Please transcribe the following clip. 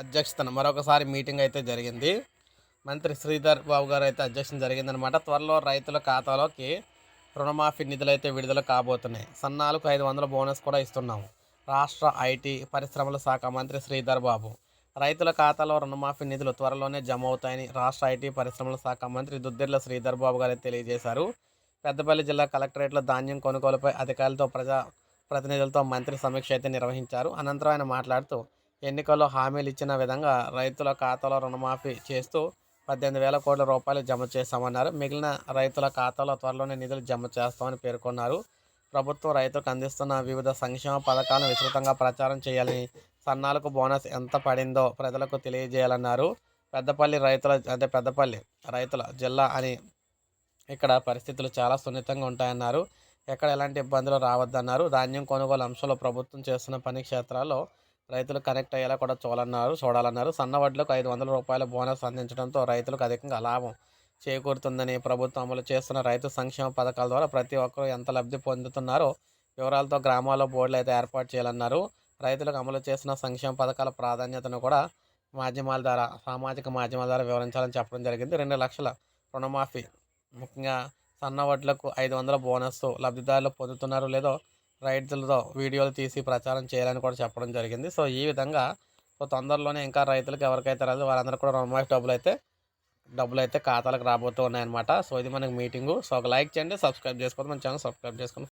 అధ్యక్షతన మరొకసారి మీటింగ్ అయితే జరిగింది. మంత్రి శ్రీధర్ బాబు గారు అయితే అధ్యక్షం జరిగిందనమాట త్వరలో రైతుల ఖాతాలోకి రుణమాఫీ నిధులు అయితే విడుదల కాబోతున్నాయి. సన్నాలకు ఐదు వందల బోనస్ కూడా ఇస్తున్నాము రాష్ట్ర ఐటీ పరిశ్రమల శాఖ మంత్రి శ్రీధర్ బాబు. రైతుల ఖాతాలో రుణమాఫీ నిధులు త్వరలోనే జమ అవుతాయని రాష్ట్ర ఐటీ పరిశ్రమల శాఖ మంత్రి దుద్దిర్ల శ్రీధర్ బాబు గారు తెలియజేశారు. పెద్దపల్లి జిల్లా కలెక్టరేట్లో ధాన్యం కొనుగోలుపై అధికారులతో ప్రజా ప్రతినిధులతో మంత్రి సమీక్ష అయితే నిర్వహించారు. అనంతరం ఆయన మాట్లాడుతూ ఎన్నికల్లో హామీలు ఇచ్చిన విధంగా రైతుల ఖాతాలో రుణమాఫీ చేస్తూ పద్దెనిమిది వేల కోట్ల రూపాయలు జమ చేస్తామన్నారు మిగిలిన రైతుల ఖాతాలో త్వరలోనే నిధులు జమ చేస్తామని పేర్కొన్నారు. ప్రభుత్వం రైతులకు అందిస్తున్న వివిధ సంక్షేమ పథకాలను విస్తృతంగా ప్రచారం చేయాలని సన్నాలకు బోనస్ ఎంత పడిందో ప్రజలకు తెలియజేయాలన్నారు. పెద్దపల్లి రైతుల అంటే పెద్దపల్లి రైతుల జిల్లా అని ఇక్కడ పరిస్థితులు చాలా సున్నితంగా ఉంటాయన్నారు. ఎక్కడ ఎలాంటి ఇబ్బందులు రావద్దన్నారు. ధాన్యం కొనుగోలు అంశంలో ప్రభుత్వం చేస్తున్న పని క్షేత్రాల్లో రైతులు కనెక్ట్ అయ్యేలా కూడా చూడాలన్నారు చూడాలన్నారు. సన్న వడ్లకు ఐదు వందల రూపాయల బోనస్ అందించడంతో రైతులకు అధికంగా లాభం చేకూరుతుందని ప్రభుత్వం అమలు చేస్తున్న రైతు సంక్షేమ పథకాల ద్వారా ప్రతి ఒక్కరూ ఎంత లబ్ధి పొందుతున్నారో వివరాలతో గ్రామాల్లో బోర్డులు అయితే ఏర్పాటు చేయాలన్నారు. రైతులకు అమలు చేసిన సంక్షేమ పథకాల ప్రాధాన్యతను కూడా మాధ్యమాల ద్వారా సామాజిక మాధ్యమాల ద్వారా వివరించాలని చెప్పడం జరిగింది. రెండు లక్షల రుణమాఫీ ముఖ్యంగా సన్న వడ్లకు ఐదు వందల బోనస్ లబ్ధిదారులు పొందుతున్నారు లేదో రైతులతో వీడియోలు తీసి ప్రచారం చేయాలని కూడా చెప్పడం జరిగింది. సో ఈ విధంగా సో తొందరలోనే ఇంకా రైతులకు ఎవరికైతే రాదు వారందరూ కూడా రుణమాఫీ డబ్బులు అయితే డబ్బులు అయితే ఖాతాలకు రాబోతూ ఉన్నాయన్నమాట. సో ఇది మనకి మీటింగు. సో ఒక లైక్ చేయండి సబ్స్క్రైబ్ చేసుకోండి మన ఛానల్ సబ్స్క్రైబ్ చేసుకోండి.